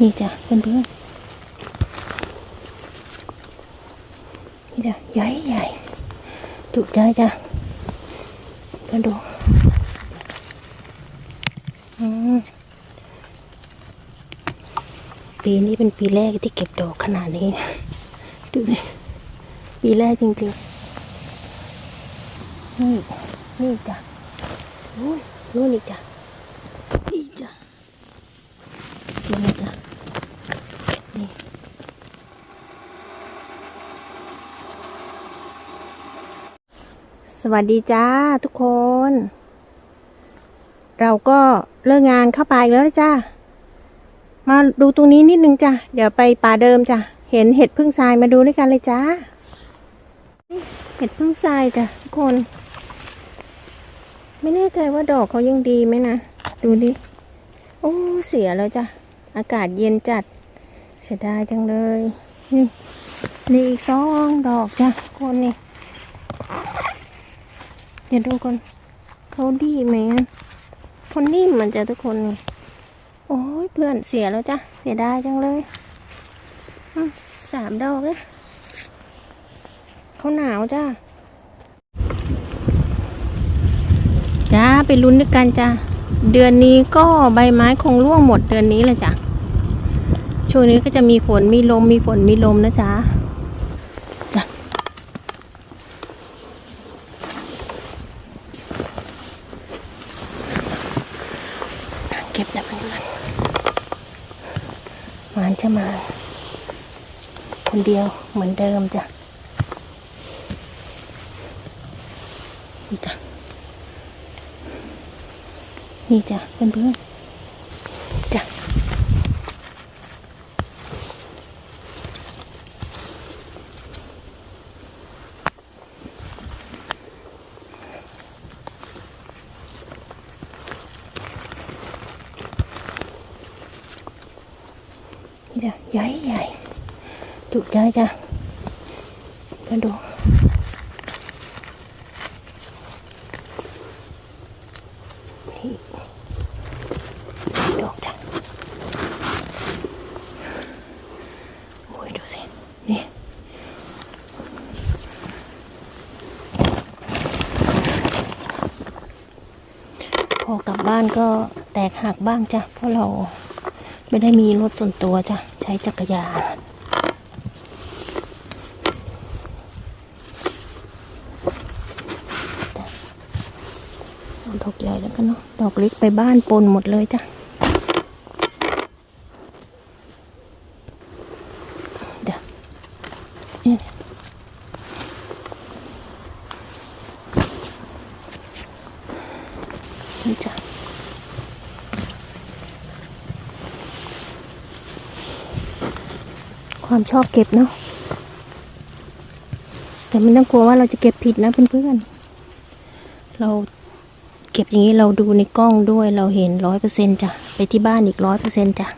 นี่จ้ะเพื่อนเพื่อนนี่จ้ะใหญ่ใหญ่จุใจจ้ะเพื่อนดูอืมปีนี้เป็นปีแรกที่เก็บดอกขนาดนี้ ดูสิปีแรกจริงๆ นี่ นี่จ้ะนู่นนู่นอีกจ้ะนี่จ้ะนี่จ้ะนี่ สวัสดีจ้าทุกคน เราก็เลิกงานเข้าไปอีกแล้วจ้ามาดูตรงนี้นิดนึงจ้ะเดี๋ยวไปป่าเดิมจ้ะเห็นเห็ดพึ่งทรายมาดูด้วยกันเลยจ้าเห็ดพึ่งทรายจ้ะทุกคน ไม่แน่ใจว่าดอกเขายังดีไหมนะดูดิโอ้เสียแล้วจ้ะอากาศเย็นจัด เสียดายจังเลย นี่นี่อีกสองดอกจ้ะทุกคนนี่ เดี๋ยวดูก่อนเขาดีไหมอะเขานิ่มมันจะทุกคนโอ้ยเพื่อนเสียแล้วจ้ะ เสียดายจังเลยสามดอกเลยเขาหนาวจ้าจ้าไปลุ้นด้วยกันจ้าเดือนนี้ก็ใบไม้คงร่วงหมดเดือนนี้แหละจ้ะช่วงนี้ก็จะมีฝนมีลมมีฝนมีลมนะจ้าจ้ะ ก็บแต่เพื่อนๆหวานจะมา คนเดียวเหมือนเดิมจ้ะนี่จ้ะนี่จ้ะเพื่อนๆจ้ะนี่จ้ะใหญ่ใหญ่จุใจจ้ะเพื่อนดูนี่ดอกจ้ะโอ้ยดูสินี่พอกลับบ้านก็แตกหักบ้างจ้ะเพราะเราไม่ได้มีรถส่วนตัวจ้ะ ช้จักรยานดอกใหญ่แล้วกันเนาะ ดอกเล็กไปบ้านปนหมดเลยจ้ะ เดี๋ยวนี่นี่จ้ะ ความชอบเก็บเนาะแต่ไม่ต้องกลัวว่าเราจะเก็บผิดนะเพื่อนๆเราเก็บอย่างนี้เราดูในกล้องด้วยเราเห็นร้อยเปอร์เซ็นจ้ะไปที่บ้านอีกร้อยเปอร์เซ็นจ้ะ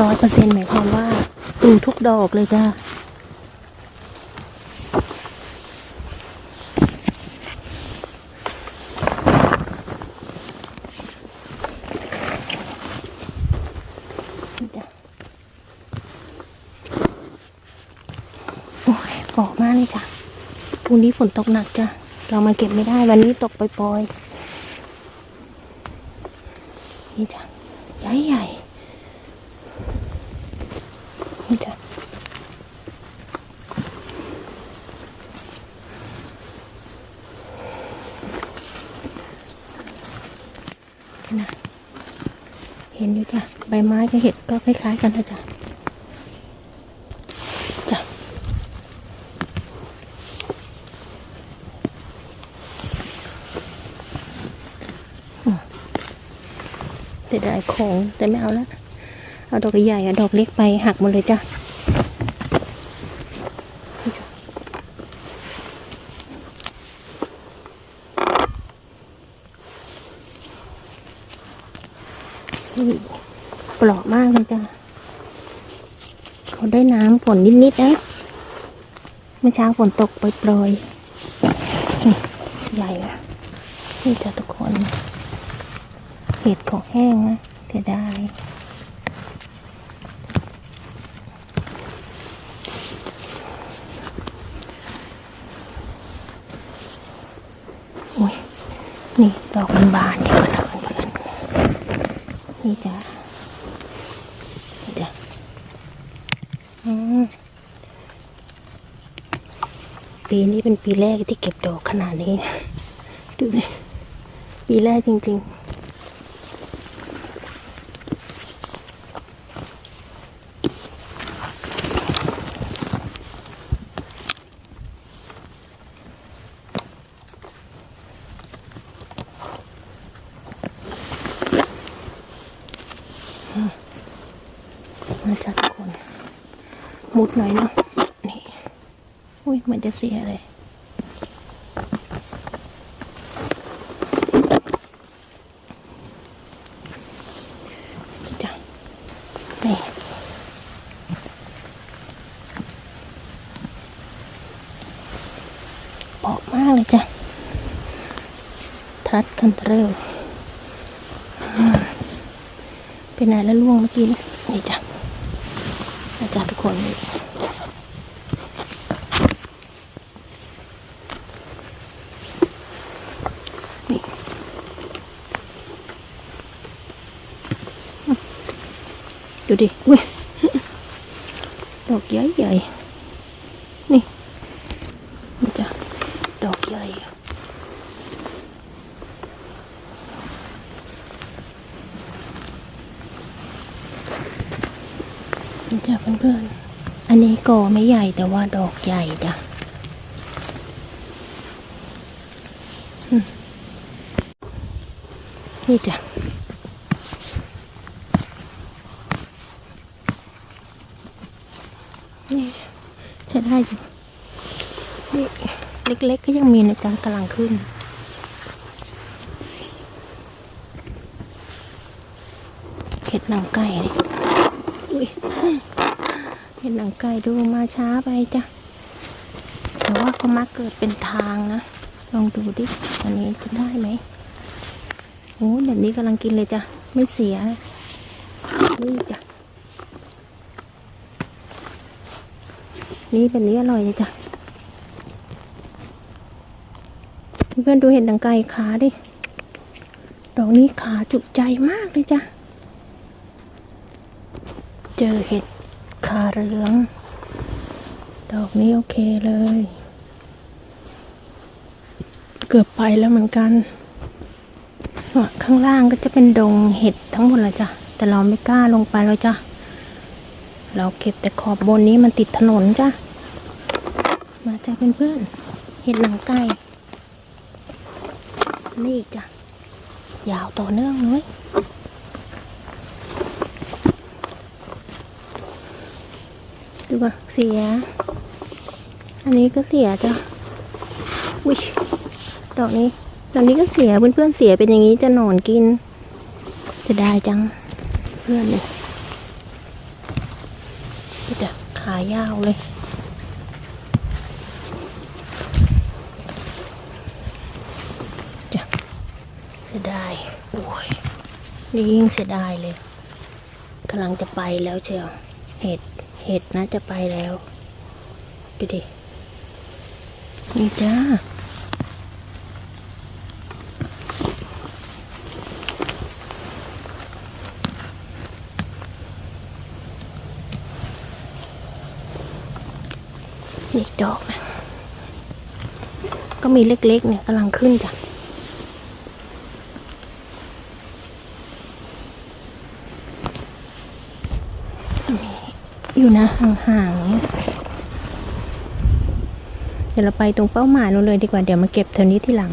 ร้อยเปอร์เซ็นหมายความว่าดูทุกดอกเลยจ้ะ นี่จ้ะ โอ้ยเกาะมากเลยจ้ะพรุ่งนี้ฝนตกหนักจ้ะ เรามาเก็บไม่ได้วันนี้ตกปล่อยๆ นี่จ้ะ ใหญ่ใหญ่ๆนี่จ้ะนี่นะเห็นอยู่จ้ะ ใบไม้กับเห็ดก็คล้ายๆกันนะจ้ะจ้ะ เสียดายของ แต่ไม่เอาละเอาดอกใหญ่เอาดอกเล็กไปหักหมดเลยจ้ะเปราะมากเลยจ้ะเขาได้น้ำฝนนิดๆนะเมื่อเช้าฝนตกปล่อยๆใหญ่นะนี่จ้ะทุกคน เห็ดของแห้งนะเสีดายอุ้ยนี่ ดอกมันบานนี่ก่อนนะเพื่อนนี่จ้ะจ้ะอืมปีนี้เป็นปีแรกที่เก็บดอกขนาดนี้ ดูสิปีแรกจริง ๆ จ๊ะทุกคน มุดหน่อยเนาะนี่อุ้ยมันจะเสียเลยจ้ะนี่ออกมากเลยจ้ะทัดคันเทอร์เป็นไหนแล้วล่วงเมื่อกี้นี่จ้ะ จ๊ะทุกคนนี่นี่ดูดิอุ้ยดอกใหญ่ใหญ่ๆนี่นี่จ้ะดอกใหญ่ นี่จ้ะเพื่อนๆ อันนี้ก่อไม่ใหญ่แต่ว่าดอกใหญ่จ้ะนี่จ้ะนี่ใช้ได้อยู่นี่เล็กๆก็ยังมีในะจ๊ะกำลังขึ้นเห็ดหนังไก่นี่ อุ้ยเห็นหนังไก่ดูมาช้าไปจ้ะแต่ว่าก็มักเกิดเป็นทางนะ ลองดูดิอันนี้จะได้ไหมโอ้แบบนี้กำลังกินเลยจ้ะ ไม่เสียนี่จ้ะนี่แบบนี้อร่อยเลยจ้ะเพื่อนดูเห็นดังไก่ขาดิ ดอกนี้ขาจุใจมากเลยจ้ะ เจอเห็ดขาเหลือง ดอกนี้โอเคเลย เกือบไปแล้วเหมือนกัน ข้างล่างก็จะเป็นดงเห็ดทั้งหมดเลยจ้ะ แต่เราไม่กล้าลงไปแล้วจ้ะ เราเก็บแต่ขอบบนนี้มันติดถนนจ้ะ มาจ้ะเพื่อนๆ เห็ดหนังไก่ นี่จ้ะ ยาวต่อเนื่องเลย ดูก่อนเสีย อันนี้ก็เสียจ้ะวิดอกนี้ดอกนี้ก็เสียเพื่อนๆเสียเป็นอย่างนี้จะหนอนกินจะได้จังเพื่อนเลยก็จะขายาวเลยจะเสียดายโอ้ยนี่ยิ่งเสียดายเลยกำลังจะไปแล้วเชียว เห็ด เห็ดน่าจะไปแล้ว ดูดิ นี่จ้า นี่ดอกนะ ก็มีเล็กๆเนี่ยกำลังขึ้นจ้ะ อยู่นะห่างๆเนี่ยเดี๋ยวเราไปตรงเป้าหมายเราเลยดีกว่าเดี๋ยวมาเก็บแถวนี้ทีหลัง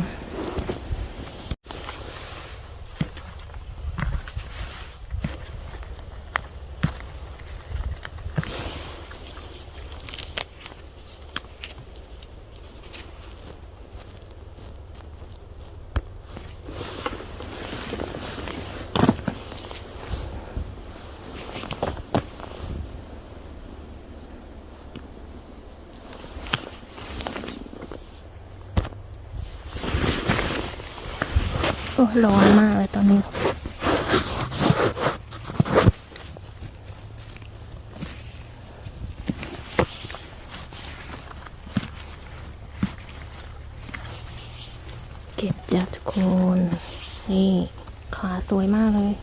อ้ร้อนมากเลยตอนนี้เก็บจากทุกคนนี่ขาสวยมากเลย